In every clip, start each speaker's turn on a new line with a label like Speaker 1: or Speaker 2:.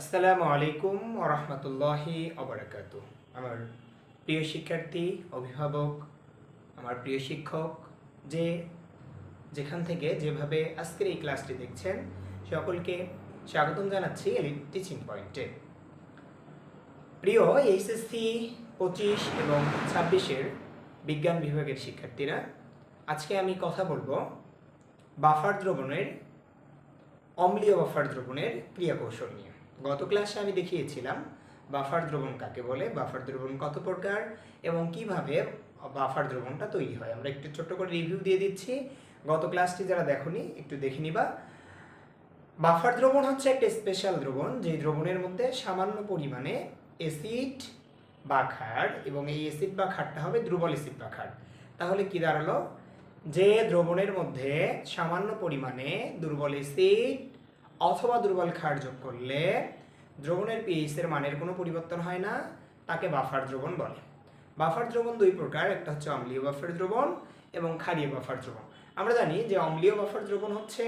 Speaker 1: আসসালামু আলাইকুম রহমতুল্লাহি অবরাকাত আমার প্রিয় শিক্ষার্থী, অভিভাবক, আমার প্রিয় শিক্ষক, যে যেখান থেকে যেভাবে আজকের এই ক্লাসটি দেখছেন, সকলকে স্বাগতম জানাচ্ছি এলিট টিচিং পয়েন্টে। প্রিয় এইচএসসি পঁচিশ এবং ছাব্বিশের বিজ্ঞান বিভাগের শিক্ষার্থীরা, আজকে আমি কথা বলব বাফার দ্রবণের, অম্লীয় বাফার দ্রবণের ক্রিয়া কৌশল নিয়ে। গত ক্লাসে আমি দেখিয়েছিলাম বাফার দ্রবণ কাকে বলে বাফার দ্রবণ কত প্রকার এবং কীভাবে বাফার দ্রবণটা তৈরি হয়। আমরা একটু ছোট্ট করে রিভিউ দিয়ে দিচ্ছি। গত ক্লাসটি যারা দেখোনি, একটু দেখে নিবা। বাফার দ্রবণ হচ্ছে একটা স্পেশাল দ্রবণ যে দ্রবণের মধ্যে সামান্য পরিমাণে অ্যাসিড বা ক্ষার এবং এই অ্যাসিড বা ক্ষারটা হবে দুর্বল অ্যাসিড বা ক্ষার। তাহলে কি দাঁড়াল? যে দ্রবণের মধ্যে সামান্য পরিমাণে দুর্বল অ্যাসিড অথবা দুর্বল ক্ষার যোগ করলে দ্রবণের পিএইচ এর মানের কোনো পরিবর্তন হয় না, তাকে বাফার দ্রবণ বলে। বাফার দ্রবণ দুই প্রকার, একটা হচ্ছে অম্লীয় বাফার দ্রবণ এবং ক্ষারীয় বাফার দ্রবণ। আমরা জানি যে অম্লীয় বাফার দ্রবণ হচ্ছে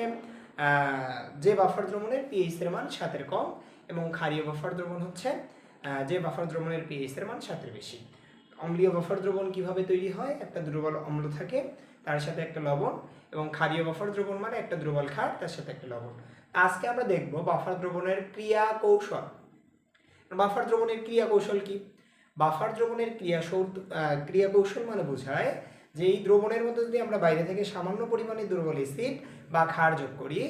Speaker 1: যে বাফার দ্রবণের পিএইচ এর মান সাতের কম এবং ক্ষারীয় বাফার দ্রবণ হচ্ছে যে বাফার দ্রবণের পিএইচ এর মান সাতের বেশি। অম্লীয় বাফার দ্রবণ কীভাবে তৈরি হয়? একটা দুর্বল অম্ল থাকে, তার সাথে একটা লবণ এবং ক্ষারীয় বাফার দ্রবণ মানে একটা দুর্বল ক্ষার, তার সাথে একটা লবণ। আজকে আমরা দেখব বাফার দ্রবণের ক্রিয়া কৌশল বাফার দ্রবণের ক্রিয়া কৌশল কি? বাফার দ্রবণের ক্রিয়া ক্রিয়া কৌশল মানে বোঝায় যে এই দ্রবণের মধ্যে যদি আমরা বাইরে থেকে সামান্য পরিমাণে দুর্বল অ্যাসিড বা ক্ষার যোগ করি,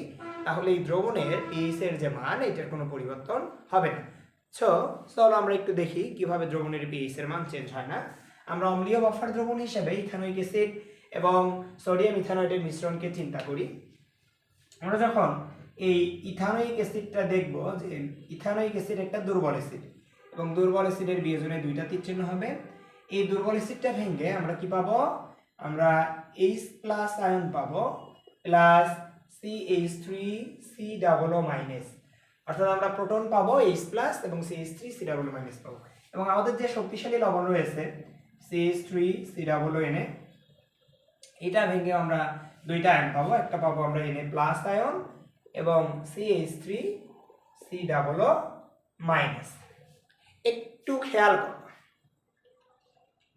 Speaker 1: তাহলে এই দ্রবণের পিএইচ এর যে মান, এটার কোনো পরিবর্তন হবে না। সো চলো আমরা একটু দেখি কীভাবে দ্রবণের পিএইচ এর মান চেঞ্জ হয় না। আমরা অম্লীয় বাফার দ্রবণ হিসেবে ইথানোইক অ্যাসিড এবং সোডিয়াম ইথানয়েডের মিশ্রণকে চিন্তা করি। আমরা যখন এই ইথানোয়িক অ্যাসিডটা দেখব যে ইথানোইক অ্যাসিড একটা দুর্বল অ্যাসিড এবং দুর্বল অ্যাসিডের বিয়োজনে দুইটা চিহ্ন হবে। এই দুর্বল অ্যাসিডটা ভেঙে আমরা কি পাবো? আমরা এইচ প্লাস আয়ন পাবো plus C H three C double O minus অর্থাৎ আমরা প্রোটন পাবো এইচ প্লাস এবং C H three C double minus পাবো। এবং আমাদের যে শক্তিশালী লবণ রয়েছে C H three C double O এনে এটা ভেঙে আমরা দুইটা আয়ন পাবো। একটা পাবো আমরা এনে প্লাস আয়ন এবং C H three C double minus একটু খেয়াল করো।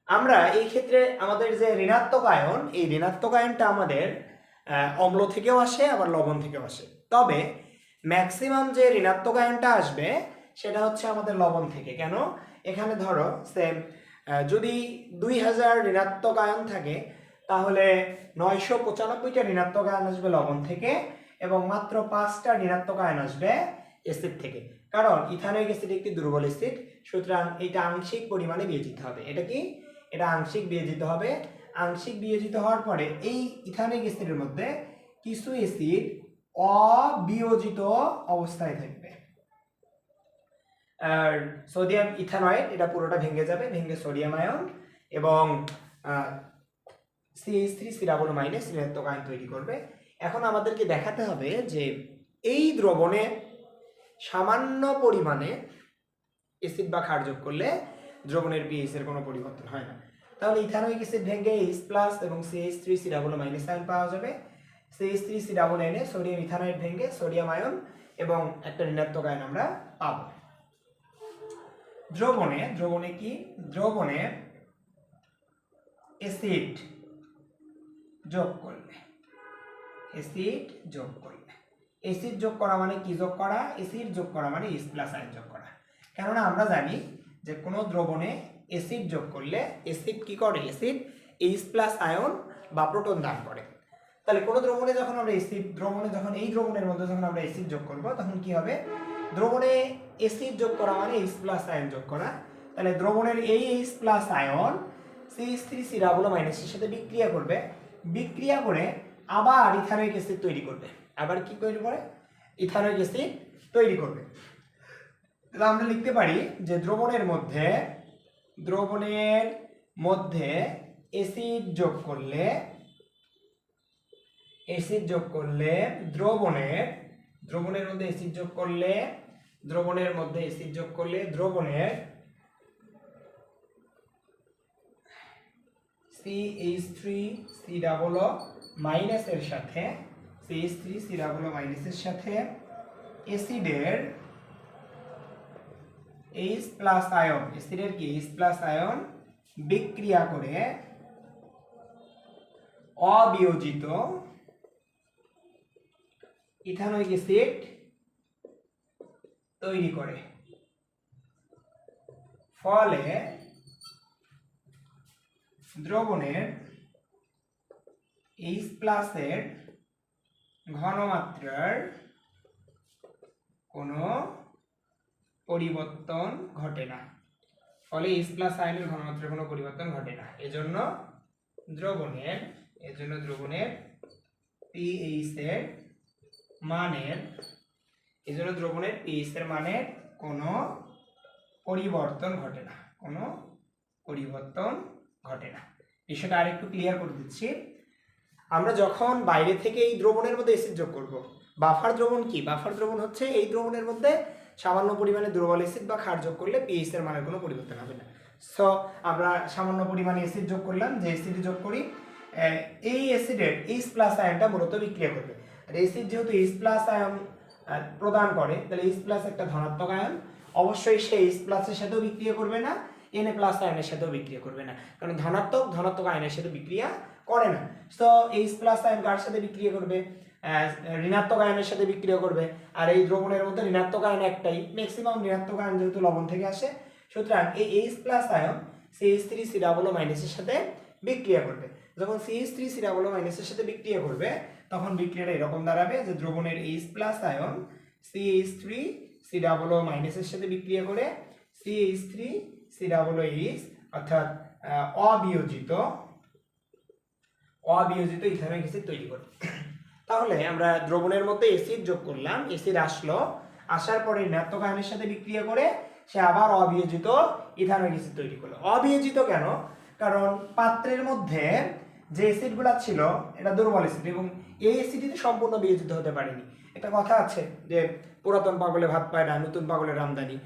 Speaker 1: আমরা এই ক্ষেত্রে আমাদের যে ঋণাত্মক আয়ন, এই ঋণাত্মক আয়নটা আমাদের অম্ল থেকেও আসে, আবার লবণ থেকেও আসে। তবে ম্যাক্সিমাম যে ঋণাত্মক আয়নটা আসবে, সেটা হচ্ছে আমাদের লবণ থেকে। কেন? এখানে ধরো সেম যদি দুই হাজার ঋণাত্মক আয়ন থাকে, তাহলে নয়শো পঁচানব্বইটা ঋণাত্মক আয়ন আসবে লবণ থেকে এবং মাত্র পাঁচটা ঋণাত্মক আয়ন আসবে অ্যাসিড থেকে। কারণ ইথানোইক অ্যাসিড একটি দুর্বল অ্যাসিড সুতরাং এটা আংশিক পরিমাণে বিয়োজিত হবে। এটা কি? এটা আংশিক বিয়োজিত হবে। আংশিক বিয়োজিত হওয়ার পরে এই ইথানোইক অ্যাসিডের মধ্যে কিছু অ্যাসিড অবিয়োজিত অবস্থায় থাকবে। আর সোডিয়াম ইথানয়েড, এটা পুরোটা ভেঙে যাবে, ভেঙে সোডিয়াম আয়ন এবং সিএইচ থ্রি সিরাবল মাইনাস ঋণাত্মক আয়ন তৈরি করবে। এখন আমাদেরকে দেখাতে হবে যে এই দ্রবণে সামান্য পরিমাণে অ্যাসিড বা ক্ষার যোগ করলে দ্রবণের পিএইচ এর কোনো পরিবর্তন হয় না। তাহলে ইথানোইক অ্যাসিড ভেঙে এইচ প্লাস এবং CH three C double minus ion পাওয়া যাবে। সিএইচ থ্রি সি ডাবল এনে সোডিয়াম ইথানয়েড ভেঙে সোডিয়াম আয়ন এবং একটা ঋণাত্মক আয়ন আমরা পাবো। দ্রবণে দ্রবণে কি? দ্রবণে অ্যাসিড যোগ করলে। অ্যাসিড যোগ করলে অ্যাসিড যোগ করা মানে কি যোগ করা? অ্যাসিড যোগ করা মানে ইস প্লাস আয়ন যোগ করা। কেননা আমরা জানি যে কোনো দ্রবণে অ্যাসিড যোগ করলে অ্যাসিড কি করে? অ্যাসিড এইচ প্লাস আয়ন বা প্রোটন দান করে। তাহলে কোনো দ্রবণে যখন আমরা অ্যাসিড, দ্রবণে যখন, এই দ্রবণের মধ্যে যখন আমরা অ্যাসিড যোগ করব, তখন কি হবে? দ্রবণে অ্যাসিড যোগ করা মানে এইচ প্লাস আয়ন যোগ করা। তাহলে দ্রবণের এই H plus ion CH three C double মাইনাসের সাথে বিক্রিয়া করবে। বিক্রিয়া করে আবার ইথানোইক অ্যাসিড তৈরি করবে। আবার কি তৈরি করে? ইথানোইক অ্যাসিড তৈরি করবে। তাহলে আমরা লিখতে পারি যে দ্রবণের মধ্যে দ্রবণের মধ্যে অ্যাসিড যোগ করলে, অ্যাসিড যোগ করলে দ্রবণের দ্রবণের মধ্যে অ্যাসিড যোগ করলে, দ্রবণের মধ্যে অ্যাসিড যোগ করলে দ্রবণের C H three C double মাইনাসের সাথে C H three C double মাইনাসের সাথে অ্যাসিডের এইচ প্লাস আয়ন অ্যাসিডের কি? এইচ প্লাস আয়ন বিক্রিয়া করে অবিয়োজিত ইথানোইক অ্যাসিড তৈরি করে। ফলে দ্রবণের এইচ প্লাসের ঘনমাত্রার কোনো পরিবর্তন ঘটে না। ফলে এইচ প্লাস আয়নের ঘনমাত্রার কোনো পরিবর্তন ঘটে না। এজন্য দ্রবণের এজন্য দ্রবণের পিএইচ এর মানের, এজন্য দ্রবণের পিএইচ এর মানের কোনো পরিবর্তন ঘটে না। কোনো পরিবর্তন ঘটে না। বিষয়টা আরেকটু ক্লিয়ার করে দিচ্ছি। আমরা যখন বাইরে থেকে এই দ্রবণের মধ্যে অ্যাসিড যোগ করব বাফার দ্রবণ কি? বাফার দ্রবণ হচ্ছে এই দ্রবণের মধ্যে সামান্য পরিমাণে দুর্বল অ্যাসিড বা ক্ষার যোগ করলে পিএইচ এর মানের কোনো পরিবর্তন হবে না। সো আমরা সামান্য পরিমাণে অ্যাসিড যোগ করলাম, যে অ্যাসিড যোগ করি এই অ্যাসিডের এইচ প্লাস আয়নটা মূলত বিক্রিয়া করবে। আর অ্যাসিড যেহেতু এইচ প্লাস আয়ন প্রদান করে, তাহলে এইচ প্লাস একটা ধনাত্মক আয়ন অবশ্যই সে এইচ প্লাসের সাথেও বিক্রিয়া করবে না এন এ প্লাস আয়নের সাথেও বিক্রিয়া করবে না। কারণ ধনাত্মক ধনাত্মক আয়নের সাথে বিক্রিয়া করে না। তো এইচ প্লাস আয়ন কার সাথে বিক্রিয়া করবে? ঋণাত্মক আয়নের সাথে বিক্রিয়া করবে। আর এই দ্রবণের মধ্যে ঋণাত্মক আয়ন একটাই। ম্যাক্সিমাম ঋণাত্মক আয়ন যেহেতু লবণ থেকে আসে, সুতরাং এই H plus ion CH three C double মাইনাসের সাথে বিক্রিয়া করবে। যখন সিএইচ থ্রি সি ডাবল মাইনাসের সাথে বিক্রিয়া করবে, তখন বিক্রিয়াটা এরকম দাঁড়াবে যে দ্রবণের H plus ion CH three C double মাইনাসের সাথে বিক্রিয়া করে CH three C double H অর্থাৎ অবিয়োজিত অবিয়োজিত ইথানল অ্যাসিড তৈরি করে তাহলে আমরা দ্রবণের মধ্যে অ্যাসিড যোগ করলাম অ্যাসিড আসলো, আসার পরে ঋণাত্মক আয়নের সাথে বিক্রিয়া করে সে আবার অবিয়োজিত ইথানল অ্যাসিড তৈরি করল। অবিয়োজিত কেন? কারণ পাত্রের মধ্যে যে অ্যাসিডগুলো ছিল, এটা দুর্বল অ্যাসিড এবং এই অ্যাসিডই সম্পূর্ণ বিয়োজিত হতে পারেনি। একটা কথা আছে যে পুরাতন পাগলে ভাত পায় না, নতুন পাগলের আমদানি।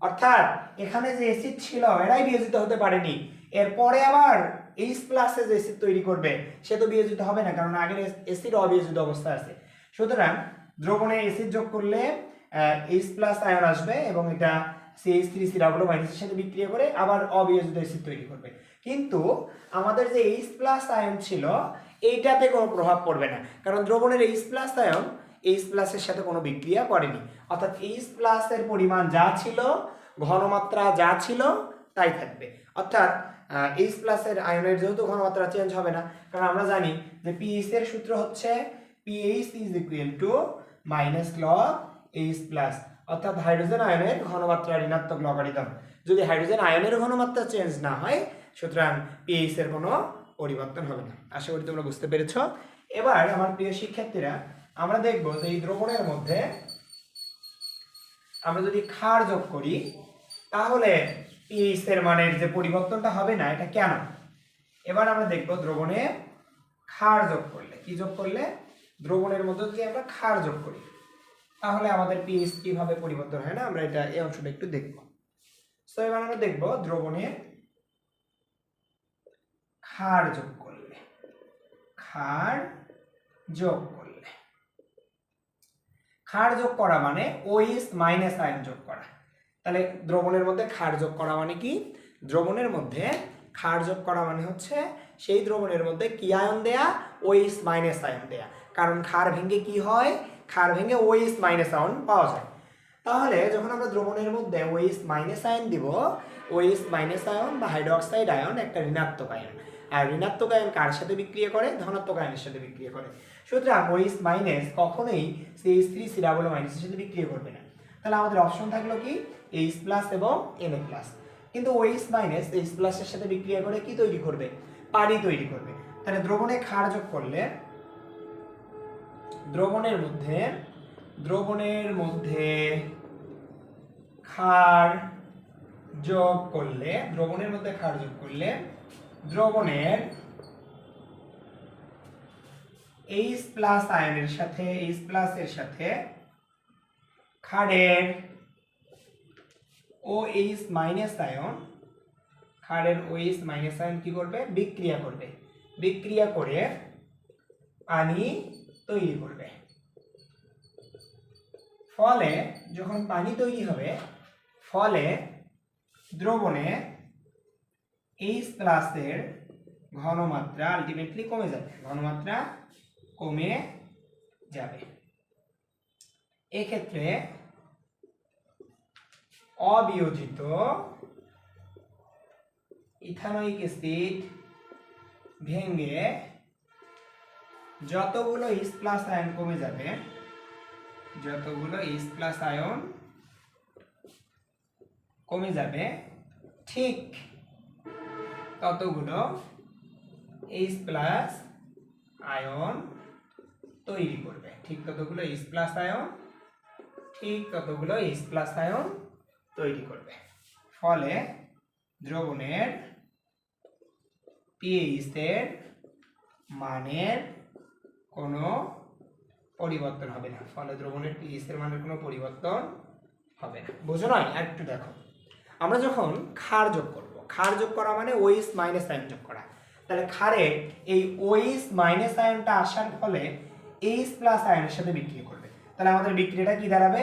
Speaker 1: অর্থাৎ এখানে যে অ্যাসিড ছিল, এরাই বিয়োজিত হতে পারেনি। এরপরে আবার এইচ প্লাসে যে অ্যাসিড তৈরি করবে, সে তো বিয়োজিত হবে না, কারণ আগের অ্যাসিড অবিয়োজিত অবস্থা আছে। সুতরাং দ্রবণে অ্যাসিড যোগ করলে এইচ প্লাস আয়ন আসবে এবং এটা সিএইচ থ্রি সি ডাবল মাইনাসের সাথে বিক্রিয়া করে আবার অবিয়োজিত অ্যাসিড তৈরি করবে। কিন্তু আমাদের যে এইচ প্লাস আয়ন ছিল, এইটাতে কোনো প্রভাব পড়বে না, কারণ দ্রবণের এইচ প্লাস আয়ন এইচ প্লাসের সাথে কোনো বিক্রিয়া করেনি। অর্থাৎ এইচ প্লাসের পরিমাণ যা ছিল, ঘনমাত্রা যা ছিল, তাই থাকবে। অর্থাৎ এইচ প্লাসের আয়নের যেহেতু ঘনমাত্রা চেঞ্জ হবে না, কারণ আমরা জানি যে পিএইচ এর সূত্র হচ্ছে pH is equal to minus log H plus অর্থাৎ হাইড্রোজেন আয়নের ঘনমাত্রা ঋণাত্মক লগারিদম যদি হাইড্রোজেন আয়নের ঘনমাত্রা চেঞ্জ না হয়, সুতরাং পিএইচ এর কোনো পরিবর্তন হবে না। আশা করি তোমরা বুঝতে পেরেছ। এবার আমার প্রিয় শিক্ষার্থীরা, আমরা দেখব যে এই দ্রবণের মধ্যে আমরা যদি ক্ষার যোগ করি, তাহলে পিএইচ এর মানের যে পরিবর্তনটা হবে না, এটা কেন? এবার আমরা দেখব দ্রবণে ক্ষার যোগ করলে। কি যোগ করলে? দ্রবণের মধ্যে যদি আমরা ক্ষার যোগ করি। তাহলে আমাদের পিএইচ কীভাবে পরিবর্তন হয় না? আমরা এটা এই অংশটা একটু দেখব। তো এবার আমরা দেখব দ্রবণে ক্ষার যোগ করলে। ক্ষার যোগ করলে। ক্ষার যোগ করা মানে ওইস মাইনাস আয়ন যোগ করা। তাহলে দ্রবণের মধ্যে ক্ষার যোগ করা মানে কি? দ্রবণের মধ্যে ক্ষার যোগ করা মানে হচ্ছে সেই দ্রবণের মধ্যে কি আয়ন দেয়া? ওইস মাইনাস আয়ন দেয়া। কারণ ক্ষার ভেঙে কি হয়? ক্ষার ভেঙে ওইস মাইনাস আয়ন পাওয়া যায়। তাহলে যখন আমরা দ্রবণের মধ্যে ওইস মাইনাস আয়ন দিব ওইস মাইনাস আয়ন বা হাইড্রোক্সাইড আয়ন একটা ঋণাত্মক আয়ন। আর ঋণাত্মক আয়ন কার সাথে বিক্রিয়া করে? ধনাত্মক আয়নের সাথে বিক্রিয়া করে। সুতরাং ওইস মাইনাস কখনোই সিএইচ থ্রি সি ডাবল মাইনাসের সাথে বিক্রিয়া করবে না। তাহলে আমাদের অপশন থাকল কি? এইচ প্লাস এবং এন প্লাস কিন্তু ওইস মাইনাস এইচ প্লাসের সাথে বিক্রিয়া করে কি তৈরি করবে? পানি তৈরি করবে। তাহলে দ্রবণে ক্ষার যোগ করলে দ্রবণের মধ্যে দ্রবণের মধ্যে ক্ষার যোগ করলে, দ্রবণের মধ্যে ক্ষার যোগ করলে দ্রবণের এইচ প্লাস আয়নের সাথে এইচ প্লাস এর সাথে ক্ষারের ও এইচ মাইনাস আয়ন ক্ষারের ও এইচ মাইনাস আয়ন কি করবে? বিক্রিয়া করবে। বিক্রিয়া করে পানি তৈরি করবে। ফলে যখন পানি তৈরি হবে, ফলে দ্রবণে এইচ প্লাসের ঘনমাত্রা আলটিমেটলি কমে যাবে। ঘনমাত্রা কমে যাবে। এক্ষেত্রে অবিয়োজিত ইথানোইক অ্যাসিড ভেঙে যতগুলো ইস প্লাস আয়ন কমে যাবে, যতগুলো ইস প্লাস আয়ন কমে যাবে, ঠিক ততগুলো এইচ প্লাস আয়ন তৈরি করবে। ঠিক ততগুলো এইচ প্লাস আয়ন ঠিক ততগুলো এইচ প্লাস আয়ন তৈরি করবে। ফলে দ্রবণের পিএইচের মানের কোনো পরিবর্তন হবে না। ফলে দ্রবণের পিএইচের মানের কোনো পরিবর্তন হবে না। বোঝো নয় একটু দেখো। আমরা যখন ক্ষার যোগ করব, ক্ষার যোগ করা মানে ওইস মাইনাস আয়ন যোগ করা। তাহলে ক্ষারে এই ওইস মাইনাস আয়নটা আসার ফলে এইচ প্লাস আয়নের সাথে বিক্রিয়া করবে। তাহলে আমাদের বিক্রিয়াটা কি দাঁড়াবে?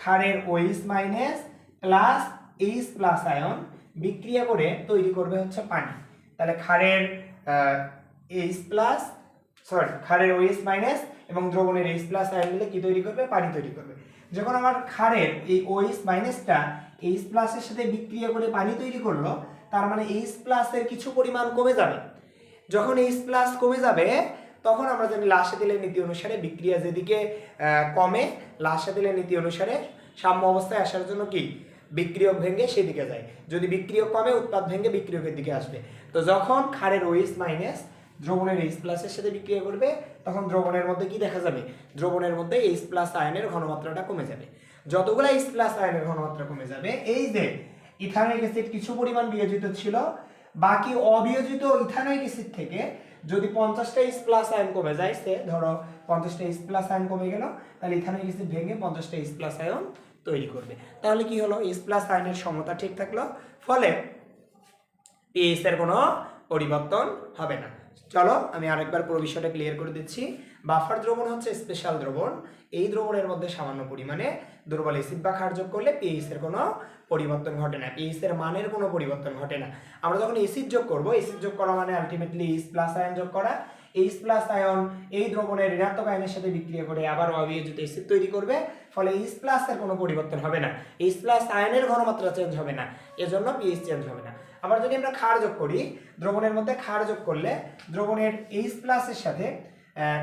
Speaker 1: ক্ষারের ওইস minus plus H plus ion বিক্রিয়া করে তৈরি করবে হচ্ছে পানি। তাহলে ক্ষারের এইচ প্লাস সরি ক্ষারের ওইস মাইনাস এবং দ্রবণের এইচ প্লাস আয়ন মিলে কি তৈরি করবে? পানি তৈরি করবে। যখন আমার ক্ষারের এই ওইস মাইনাসটা এইচ প্লাসের সাথে বিক্রিয়া করে পানি তৈরি করল, তার মানে এইচ প্লাসের কিছু পরিমাণ কমে যাবে। যখন এইচ প্লাস কমে যাবে তখন আমরা জানি লাশে দিলের নীতি অনুসারে বিক্রিয়া যেদিকে কমে, লাশে দিলের নীতি অনুসারে সাম্য অবস্থায় আসার জন্য কি? বিক্রিয়ক ভেঙে সেদিকে যায়। যদি বিক্রিয়ক কমে উৎপাদ ভেঙে বিক্রিয়কের দিকে আসবে। তো যখন ক্ষারের ওইস মাইনাস দ্রবণের এইচ প্লাসের সাথে বিক্রিয়া করবে, তখন দ্রবণের মধ্যে কি দেখা যাবে? দ্রবণের মধ্যে এইচ প্লাস আয়নের ঘনমাত্রাটা কমে যাবে। যতগুলো এইচ প্লাস আয়নের ঘনমাত্রা কমে যাবে, এই যে ইথানোইক অ্যাসিড কিছু পরিমাণ বিয়োজিত ছিল, বাকি অবিয়োজিত ইথানোইক অ্যাসিড থেকে যদি পঞ্চাশটা ইস প্লাস আয়ন কমে যায়, সে ধরো পঞ্চাশটা ইস প্লাস আয়ন কমে গেল, তাহলে ইথানোইক অ্যাসিড ভেঙে পঞ্চাশটা ইস প্লাস আয়ন তৈরি করবে। তাহলে কি হলো? ইস প্লাস আয়নের সমতা ঠিক থাকল, ফলে পিএইচ এর কোনো পরিবর্তন হবে না। চলো, আমি আরেকবার পুরো বিষয়টা ক্লিয়ার করে দিচ্ছি। বাফার দ্রবণ হচ্ছে স্পেশাল দ্রবণ। এই দ্রবণের মধ্যে সামান্য পরিমাণে দুর্বল এসিড বা ক্ষার যোগ করলে পিএইচ এর কোনো পরিবর্তন ঘটে না। পিএইচ এর মানের কোনো পরিবর্তন ঘটে না। আমরা যখন এসিড যোগ করব এসিড যোগ করা মানে আলটিমেটলি এইচ প্লাস আয়ন যোগ করা। এইচ প্লাস আয়ন এই দ্রবণের ঋণাত্মক আয়নের সাথে বিক্রিয়া করে আবার অবিয়োজিত এসিড তৈরি করবে। ফলে এইচ প্লাস এর কোনো পরিবর্তন হবে না। এইচ প্লাস আয়নের ঘনমাত্রা চেঞ্জ হবে না। এজন্য পিএইচ চেঞ্জ হবে না। আবার যদি আমরা ক্ষার যোগ করি, দ্রবণের মধ্যে ক্ষার যোগ করলে দ্রবণের এইচ প্লাসের সাথে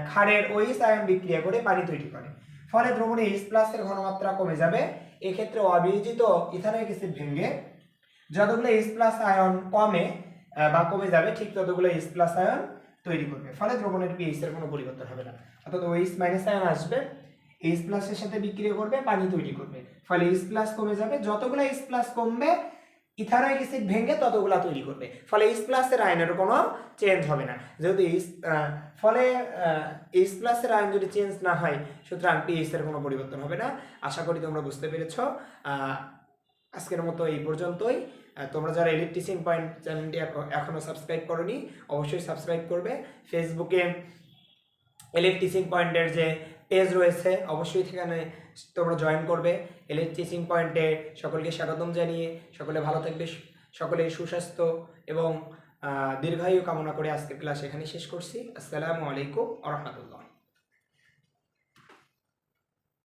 Speaker 1: ক্ষারের ওইচ আয়ন বিক্রিয়া করে পানি তৈরি করে। ফলে দ্রবণে এইচ প্লাসের ঘনমাত্রা কমে যাবে। এক্ষেত্রে অবিয়োজিত ইথানোইক অ্যাসিড ভেঙে যতগুলো এইচ প্লাস আয়ন কমে বা কমে যাবে, ঠিক ততগুলো এইচ প্লাস আয়ন তৈরি করবে। ফলে দ্রবণের পিএইচ এর কোনো পরিবর্তন হবে না। অর্থাৎ ওইচ মাইনাস আয়ন আসবে এইচ প্লাসের সাথে বিক্রিয়া করবে, পানি তৈরি করবে। ফলে এইচ প্লাস কমে যাবে, যতগুলো এইচ প্লাস কমবে ইথানোইক অ্যাসিড ভেঙে ততগুলা তৈরি করবে। ফলে এইচ প্লাসের আয়নের কোনো চেঞ্জ হবে না। যেহেতু এইচ ফলে এইচ প্লাসের আয়ন যদি চেঞ্জ না হয়, সুতরাং পিএইচ এর কোনো পরিবর্তন হবে না। আশা করি তোমরা বুঝতে পেরেছ। আজকের মতো এই পর্যন্তই। তোমরা যারা ইলেকট্রিসিং পয়েন্ট চ্যানেলটি এখ- এখনও সাবস্ক্রাইব করনি, অবশ্যই সাবস্ক্রাইব করবে। ফেসবুকে ইলেকট্রিসিং পয়েন্টের যে পেজ রয়েছে, অবশ্যই সেখানে তোমরা জয়েন করবে। এলে টিচিং পয়েন্টে সকলকে স্বাগতম জানিয়ে সকলে ভালো থাকবে সকলে সুস্বাস্থ্য এবং দীর্ঘায়ু কামনা করে আজকের ক্লাস এখানে শেষ করছি। আসসালামু আলাইকুম আ